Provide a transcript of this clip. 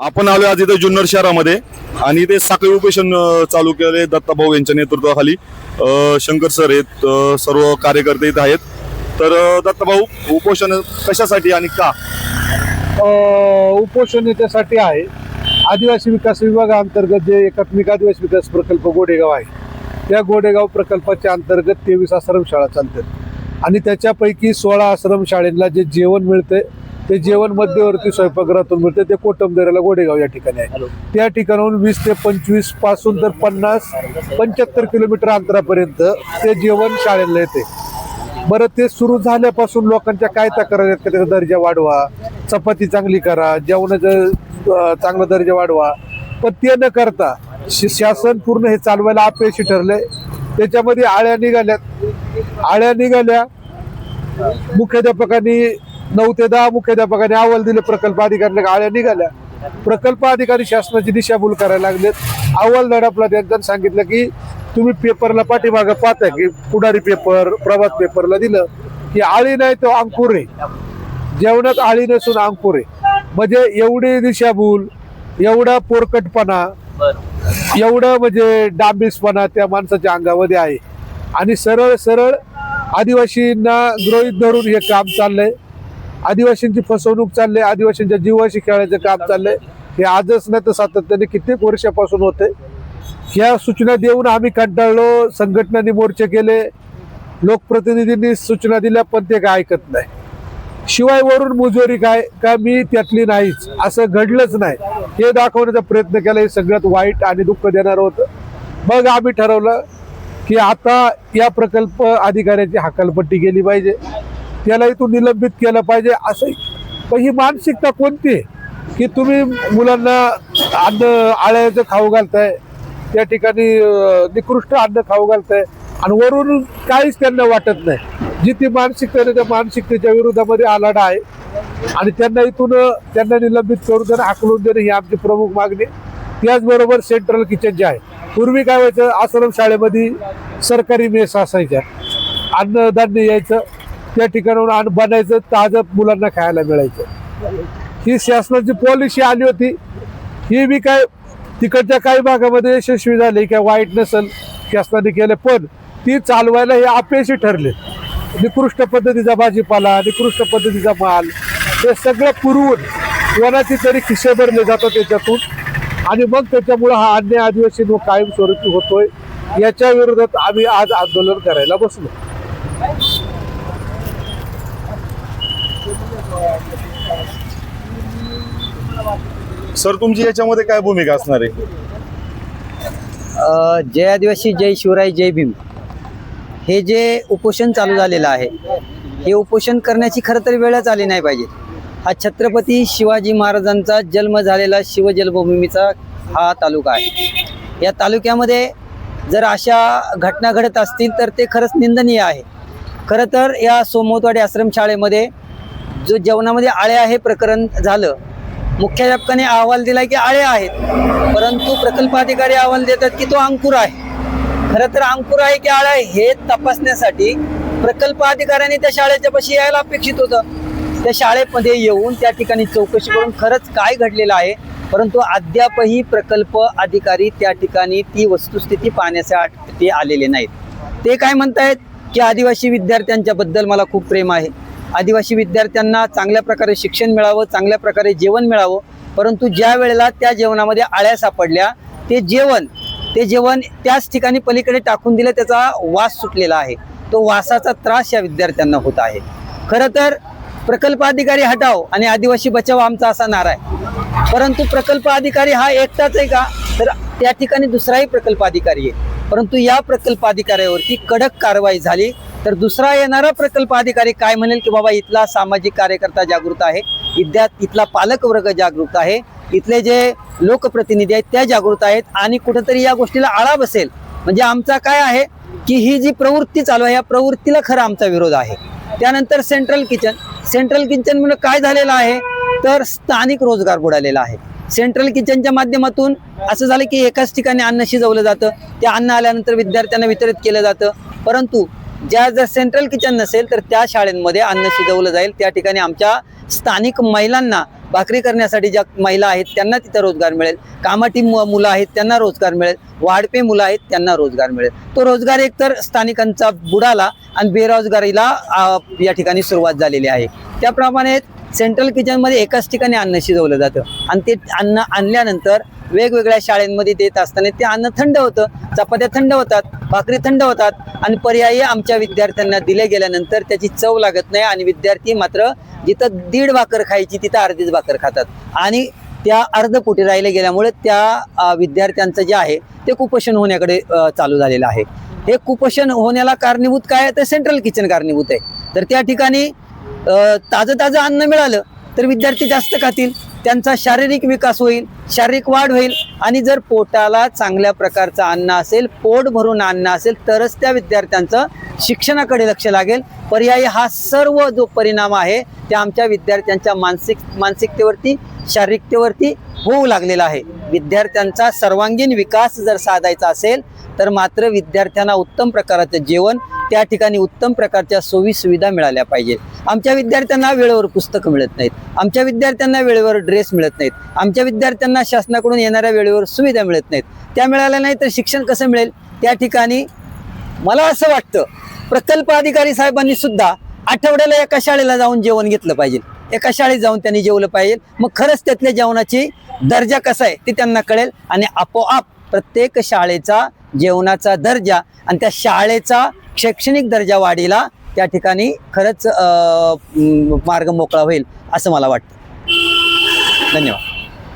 आपण आलो आज इथे जुन्नर शहरामध्ये आणि इथे साखळी उपोषण चालू केले दत्ताभाऊ यांच्या नेतृत्वाखाली. शंकर सर आहेत सर्व कार्यकर्ते इथे आहेत. तर दत्ताभाऊ उपोषण कशासाठी आणि का? उपोषण याच्यासाठी आहे. आदिवासी विकास विभागाअंतर्गत जे एकात्मिक आदिवासी विकास प्रकल्प गोडेगाव आहे त्या गोडेगाव प्रकल्पाच्या अंतर्गत तेवीस आश्रमशाळा चालतात. आणि त्याच्यापैकी सोळा आश्रमशाळेला जे जेवण मिळते ते जेवण मध्यवर्ती स्वयंपाकगृहातून मिळते ते कोटमदऱ्याला गोडेगाव या ठिकाणी आहे. त्या ठिकाणाहून वीस ते पंचवीसपासून तर पन्नास पंच्याहत्तर किलोमीटर अंतरापर्यंत ते जेवण शाळेला येते. बरं ते सुरू झाल्यापासून लोकांच्या काय तक्रार आहेत का? त्याचा दर्जा वाढवा चपाती चांगली करा जेवणाचं चांगला दर्जा वाढवा. पण ते न करता शासन पूर्ण हे चालवायला अपयशी ठरले त्याच्यामध्ये आळ्या निघाल्यात. आळ्या निघाल्या. मुख्याध्यापकांनी नऊ ते दहा मुख्याध्यापकाने अहवाल दिले प्रकल्प अधिकाऱ्यांना आळ्या निघाल्या. प्रकल्प अधिकारी शासनाची दिशाभूल करायला लागलेत. अहवाल दडपला त्यांना सांगितलं की तुम्ही पेपरला पाठीमागं पाहताय की पुढारी पेपर प्रभात पेपरला दिलं की आळी नाही तो अंकुर आहे. जेवणात आळी नसून अंकुर आहे. म्हणजे एवढी दिशाभूल एवढा पोरकटपणा एवढं म्हणजे डांबीसपणा त्या माणसाच्या अंगामध्ये आहे. आणि सरळ सरळ आदिवासींना गृहित धरून हे काम चाललंय. आदिवासींची फसवणूक चालली आहे आदिवासींच्या जीवाशी खेळायचं काम चाललंय. हे आजच नाही तर सातत्याने कित्येक वर्षापासून होते या सूचना देऊन आम्ही कंटाळलो संघटनांनी मोर्चे केले. लोकप्रतिनिधींनी सूचना दिल्या पण ते काय ऐकत नाही. शिवाय वरून मुजोरी काय का मी त्यातली नाहीच असं घडलंच नाही. हे दाखवण्याचा प्रयत्न केला हे सगळ्यात वाईट आणि दुःख देणार होतं. मग आम्ही ठरवलं की आता या प्रकल्प अधिकाऱ्याची हकालपट्टी केली पाहिजे. त्याला इथून निलंबित केलं पाहिजे असं. पण ही मानसिकता कोणती आहे? की तुम्ही मुलांना अन्न आळ्याचं खाऊ घालताय त्या ठिकाणी निकृष्ट अन्न खाऊ घालताय आणि वरून काहीच त्यांना वाटत नाही. जी ती मानसिकता त्या मानसिकतेच्या विरोधामध्ये आलाडा आहे. आणि त्यांना इथून त्यांना निलंबित करून देणं हाकलून देणं ही आमची प्रमुख मागणी. त्याचबरोबर सेंट्रल किचन जे आहे. पूर्वी काय व्हायचं आश्रम शाळेमध्ये सरकारी मेस असायच्या. अन्नधान्य यायचं. त्या ठिकाणाहून अन्न बनायचं ताजं मुलांना खायला मिळायचं. ही शासनाची पॉलिसी आली होती. ही बी काय तिकडच्या काही भागामध्ये यशस्वी झाली काय वाईट नसेल शासनाने केलं पण ती चालवायला हे अपयशी ठरले. निकृष्ट पद्धतीचा भाजीपाला निकृष्ट पद्धतीचा माल हे सगळं पुरवून कोणाची तरी खिसे भरले जातात त्याच्यातून. आणि मग त्याच्यामुळं हा अन्य आदिवासी कायमस्वरूपी होतोय. याच्या विरोधात आम्ही आज आंदोलन करायला बसलो. सर तुमची याच्यामध्ये काय भूमिका असणार आहे? जय आदिवासी जय शिवराय जय भीम. हे जे उपोषण चालू झालेलं आहे हे उपोषण करण्याची खरं तर वेळच आली नाही पाहिजे. हा छत्रपती शिवाजी महाराजांचा जन्म झालेला शिवजन्मभूमीचा हा तालुका आहे. या तालुक्यामध्ये जर अशा घटना घडत असतील तर ते खरंच निंदनीय आहे. खरं तर या सोमोतवाडी आश्रमशाळेमध्ये जो जेवणामध्ये आळ्या हे प्रकरण झालं मुख्याध्यापकाने अहवाल दिला की आळे आहेत. परंतु प्रकल्प अधिकारी अहवाल देतात की तो अंकुर आहे. खरं तर अंकुर आहे की आळा आहे हे तपासण्यासाठी प्रकल्प अधिकाऱ्यांनी त्या शाळेच्या पाशी यायला अपेक्षित होतं. त्या शाळेमध्ये येऊन त्या ठिकाणी चौकशी करून खरंच काय घडलेलं आहे परंतु अद्यापही प्रकल्प अधिकारी त्या ठिकाणी ती वस्तुस्थिती पाहण्यासाठी ते आलेले नाहीत. ते काय म्हणतायत? की आदिवासी विद्यार्थ्यांच्या बद्दल मला खूप प्रेम आहे. आदिवासी विद्यार्थ्यांना चांगल्या प्रकारे शिक्षण मिळावं चांगल्या प्रकारे जेवण मिळावं. परंतु ज्या वेळेला त्या जेवणामध्ये आळ्या सापडल्या ते जेवण ते जेवण त्याच ठिकाणी पलीकडे टाकून दिलं त्याचा वास सुटलेला आहे. तो वासाचा त्रास या विद्यार्थ्यांना होत आहे. खरं तर प्रकल्प अधिकारी हटाव आणि आदिवासी बचाव आमचा असा नारा आहे. परंतु प्रकल्प अधिकारी हा एकटाच आहे का? तर त्या ठिकाणी दुसराही प्रकल्प अधिकारी आहे. परंतु या प्रकल्प अधिकाऱ्यावरती कडक कारवाई झाली. तर दुसरा येणारा प्रकल्प अधिकारी काय म्हणेल की बाबा इथला सामाजिक कार्यकर्ता जागृत आहे विद्या इथला पालकवर्ग जागृत आहे इथले जे लोकप्रतिनिधी आहेत त्या जागृत आहेत आणि कुठेतरी या गोष्टीला आळा बसेल. म्हणजे आमचा काय आहे की ही जी प्रवृत्ती चालू आहे या प्रवृत्तीला खरं आमचा विरोध आहे. त्यानंतर सेंट्रल किचन सेंट्रल किचन म्हणून काय झालेलं आहे? तर स्थानिक रोजगार बुडालेला आहे. सेंट्रल किचनच्या माध्यमातून असं झालं की एकाच ठिकाणी अन्न शिजवलं जातं. ते अन्न आल्यानंतर विद्यार्थ्यांना वितरित केलं जातं. परंतु ज्या जर सेंट्रल किचन नसेल तर त्या शाळेमध्ये अन्न शिजवलं जाईल. त्या ठिकाणी आमच्या स्थानिक महिलांना भाकरी करण्यासाठी ज्या महिला आहेत त्यांना तिथं रोजगार मिळेल. कामाटी मु- मुलं आहेत त्यांना रोजगार मिळेल. वाढपे मुलं आहेत त्यांना रोजगार मिळेल. तो रोजगार एकतर स्थानिकांचा बुडाला आणि बेरोजगारीला या ठिकाणी सुरुवात झालेली आहे. त्याप्रमाणे सेंट्रल किचनमध्ये एकाच ठिकाणी अन्न शिजवलं जातं. आणि ते अन्न आणल्यानंतर वेगवेगळ्या शाळेंमध्ये देत असताना ते अन्न थंड होतं. चपात्या थंड होतात भाकरी थंड होतात आणि पर्यायी आमच्या विद्यार्थ्यांना दिले गेल्यानंतर त्याची चव लागत नाही आणि विद्यार्थी मात्र जिथं दीड भाकर खायची तिथं अर्धीच भाकर खातात. आणि त्या अर्ध पोटी राहिले गेल्यामुळे त्या विद्यार्थ्यांचं जे आहे ते कुपोषण होण्याकडे चालू झालेलं आहे. हे कुपोषण होण्याला कारणीभूत काय आहे? तर सेंट्रल किचन कारणीभूत आहे. तर त्या ठिकाणी ताजं ताजं अन्न मिळालं तर विद्यार्थी जास्त खातील त्यांचा शारीरिक विकास होईल शारीरिक वाढ होईल. आणि जर पोटाला चांगल्या प्रकारचं अन्न असेल पोट भरून अन्न असेल तरच त्या विद्यार्थ्यांचं शिक्षणाकडे लक्ष लागेल. पर्यायी हा सर्व जो परिणाम आहे त्या आमच्या विद्यार्थ्यांच्या मानसिक मानसिकतेवरती शारीरिकतेवरती होऊ लागलेला आहे. विद्यार्थ्यांचा सर्वांगीण विकास जर साधायचा असेल तर मात्र विद्यार्थ्यांना उत्तम प्रकाराचं जेवण त्या ठिकाणी उत्तम प्रकारच्या सोयी सुविधा मिळाल्या पाहिजेत. आमच्या विद्यार्थ्यांना वेळेवर पुस्तकं मिळत नाहीत. आमच्या विद्यार्थ्यांना वेळेवर ड्रेस मिळत नाहीत. आमच्या विद्यार्थ्यांना शासनाकडून येणाऱ्या वेळेवर सुविधा मिळत नाहीत. त्या मिळाल्या नाही तर शिक्षण कसं मिळेल? त्या ठिकाणी मला असं वाटतं प्रकल्प अधिकारी साहेबांनी सुद्धा आठवड्याला एका शाळेला जाऊन जेवण घेतलं पाहिजे. एका शाळेत जाऊन त्यांनी जेवलं पाहिजे. मग खरंच त्यातल्या जेवणाची दर्जा कसा आहे ते त्यांना कळेल आणि आपोआप प्रत्येक शाळेचा जेवणाचा दर्जा आणि त्या शाळेचा शैक्षणिक दर्जा वाढीला त्या ठिकाणी खरंच मार्ग मोकळा होईल असं मला वाटतं. धन्यवाद.